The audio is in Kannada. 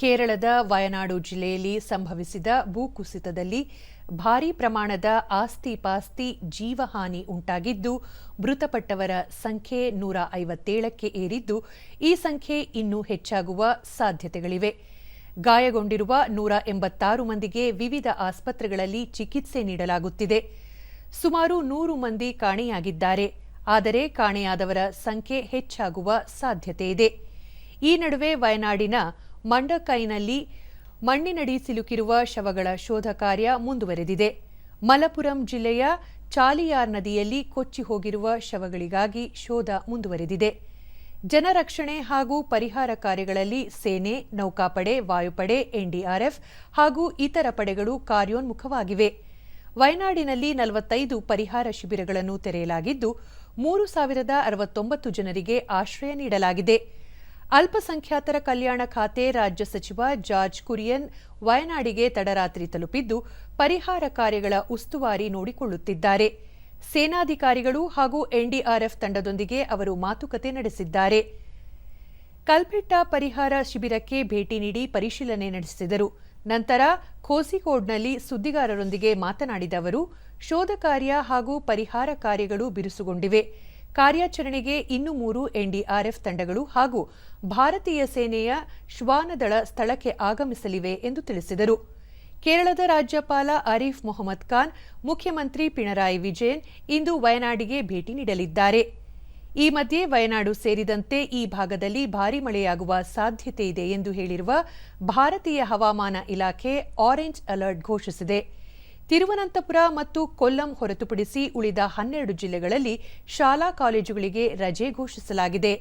ಕೇರಳದ ವಯನಾಡು ಜಿಲ್ಲೆಯಲ್ಲಿ ಸಂಭವಿಸಿದ ಭೂಕುಸಿತದಲ್ಲಿ ಭಾರೀ ಪ್ರಮಾಣದ ಆಸ್ತಿ ಪಾಸ್ತಿ ಜೀವಹಾನಿ ಉಂಟಾಗಿದ್ದು, ಮೃತಪಟ್ಟವರ ಸಂಖ್ಯೆ ನೂರ ಐವತ್ತೇಳಕ್ಕೆ ಏರಿದ್ದು, ಈ ಸಂಖ್ಯೆ ಇನ್ನೂ ಹೆಚ್ಚಾಗುವ ಸಾಧ್ಯತೆಗಳಿವೆ. ಗಾಯಗೊಂಡಿರುವ ನೂರ ಎಂಬತ್ತಾರು ಮಂದಿಗೆ ವಿವಿಧ ಆಸ್ಪತ್ರೆಗಳಲ್ಲಿ ಚಿಕಿತ್ಸೆ ನೀಡಲಾಗುತ್ತಿದೆ. ಸುಮಾರು ನೂರು ಮಂದಿ ಕಾಣೆಯಾಗಿದ್ದಾರೆ. ಆದರೆ ಕಾಣೆಯಾದವರ ಸಂಖ್ಯೆ ಹೆಚ್ಚಾಗುವ ಸಾಧ್ಯತೆ ಇದೆ. ಈ ನಡುವೆ ವಯನಾಡಿನ ಮಂಡಕೈನಲ್ಲಿ ಮಣ್ಣಿನಡಿ ಸಿಲುಕಿರುವ ಶವಗಳ ಶೋಧ ಕಾರ್ಯ ಮುಂದುವರೆದಿದೆ. ಮಲಪುರಂ ಜಿಲ್ಲೆಯ ಚಾಲಿಯಾರ್ ನದಿಯಲ್ಲಿ ಕೊಚ್ಚಿ ಹೋಗಿರುವ ಶವಗಳಿಗಾಗಿ ಶೋಧ ಮುಂದುವರೆದಿದೆ. ಜನರಕ್ಷಣೆ ಹಾಗೂ ಪರಿಹಾರ ಕಾರ್ಯಗಳಲ್ಲಿ ಸೇನೆ, ನೌಕಾಪಡೆ, ವಾಯುಪಡೆ, ಎನ್ಡಿಆರ್ಎಫ್ ಹಾಗೂ ಇತರ ಪಡೆಗಳು ಕಾರ್ಯೋನ್ಮುಖವಾಗಿವೆ. ವಯನಾಡಿನಲ್ಲಿ ನಲವತ್ತೈದು ಪರಿಹಾರ ಶಿಬಿರಗಳನ್ನು ತೆರೆಯಲಾಗಿದ್ದು, ಮೂರು ಸಾವಿರದ ಅರವತ್ತೊಂಬತ್ತು ಜನರಿಗೆ ಆಶ್ರಯ ನೀಡಲಾಗಿದೆ. ಅಲ್ಪಸಂಖ್ಯಾತರ ಕಲ್ಯಾಣ ಖಾತೆ ರಾಜ್ಯ ಸಚಿವ ಜಾರ್ಜ್ ಕುರಿಯನ್ ವಯನಾಡಿಗೆ ತಡರಾತ್ರಿ ತಲುಪಿದ್ದು, ಪರಿಹಾರ ಕಾರ್ಯಗಳ ಉಸ್ತುವಾರಿ ನೋಡಿಕೊಳ್ಳುತ್ತಿದ್ದಾರೆ. ಸೇನಾಧಿಕಾರಿಗಳು ಹಾಗೂ ಎನ್ಡಿಆರ್ಎಫ್ ತಂಡದೊಂದಿಗೆ ಅವರು ಮಾತುಕತೆ ನಡೆಸಿದ್ದಾರೆ. ಕಲ್ಪೆಟ್ಟ ಪರಿಹಾರ ಶಿಬಿರಕ್ಕೆ ಭೇಟಿ ನೀಡಿ ಪರಿಶೀಲನೆ ನಡೆಸಿದರು. ನಂತರ ಖೋಸಿಕೋಡ್ನಲ್ಲಿ ಸುದ್ದಿಗಾರರೊಂದಿಗೆ ಮಾತನಾಡಿದ ಅವರು, ಶೋಧ ಕಾರ್ಯ ಹಾಗೂ ಪರಿಹಾರ ಕಾರ್ಯಗಳು ಬಿರುಸುಗೊಂಡಿವೆ. ಕಾರ್ಯಾಚರಣೆಗೆ ಇನ್ನು ಮೂರು ಎನ್ಡಿಆರ್ಎಫ್ ತಂಡಗಳು ಹಾಗೂ ಭಾರತೀಯ ಸೇನೆಯ ಶ್ವಾನದಳ ಸ್ಥಳಕ್ಕೆ ಆಗಮಿಸಲಿವೆ ಎಂದು ತಿಳಿಸಿದರು. ಕೇರಳದ ರಾಜ್ಯಪಾಲ ಆರೀಫ್ ಮೊಹಮ್ಮದ್ ಖಾನ್, ಮುಖ್ಯಮಂತ್ರಿ ಪಿಣರಾಯಿ ವಿಜಯನ್ ಇಂದು ವಯನಾಡಿಗೆ ಭೇಟಿ ನೀಡಲಿದ್ದಾರೆ. ಈ ಮಧ್ಯೆ ವಯನಾಡು ಸೇರಿದಂತೆ ಈ ಭಾಗದಲ್ಲಿ ಭಾರೀ ಮಳೆಯಾಗುವ ಸಾಧ್ಯತೆ ಇದೆ ಎಂದು ಹೇಳಿರುವ ಭಾರತೀಯ ಹವಾಮಾನ ಇಲಾಖೆ ಆರೆಂಜ್ ಅಲರ್ಟ್ ಘೋಷಿಸಿದೆ. ತಿರುವನಂತಪುರ ಮತ್ತು ಕೊಲ್ಲಂ ಹೊರತುಪಡಿಸಿ ಉಳಿದ ಹನ್ನೆರಡು ಜಿಲ್ಲೆಗಳಲ್ಲಿ ಶಾಲಾ ಕಾಲೇಜುಗಳಿಗೆ ರಜೆ ಘೋಷಿಸಲಾಗಿದೆ.